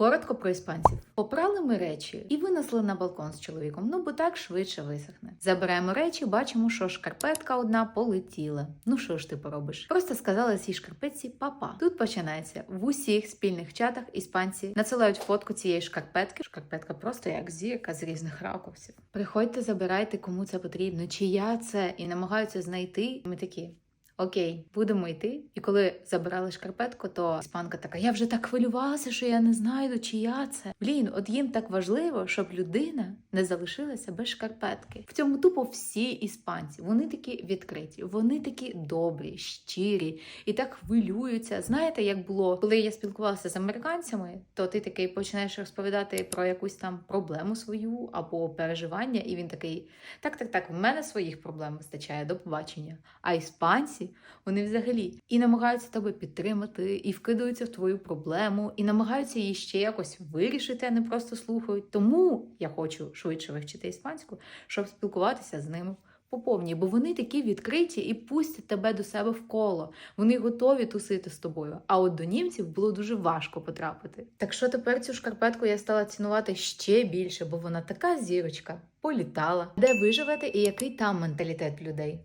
Коротко про іспанців. Попрали ми речі і винесли на балкон з чоловіком. Ну бо так швидше висохне. Забираємо речі, бачимо, що шкарпетка одна полетіла. Ну що ж ти поробиш? Просто сказала цій шкарпетці папа. Тут починається в усіх спільних чатах іспанці надсилають фотку цієї шкарпетки. Шкарпетка просто як зірка з різних ракурсів. Приходьте, забирайте, кому це потрібно, чия це, і намагаються знайти. Ми такі. Окей, будемо йти. І коли забирали шкарпетку, то іспанка така: я вже так хвилювалася, що я не знайду, чия це. Блін, от їм так важливо, щоб людина не залишилася без шкарпетки. В цьому тупо всі іспанці. Вони такі відкриті, вони такі добрі, щирі і так хвилюються. Знаєте, як було, коли я спілкувалася з американцями, то ти такий починаєш розповідати про якусь там проблему свою або переживання, і він такий: так, так, так, в мене своїх проблем вистачає до побачення. А іспанці вони взагалі і намагаються тебе підтримати, і вкидаються в твою проблему, і намагаються її ще якось вирішити, а не просто слухають. Тому я хочу швидше вивчити іспанську, щоб спілкуватися з ними. По повній, бо вони такі відкриті і пустять тебе до себе в коло. Вони готові тусити з тобою. А от до німців було дуже важко потрапити. Так що тепер цю шкарпетку я стала цінувати ще більше, бо вона така зірочка, політала. Де виживете і який там менталітет людей?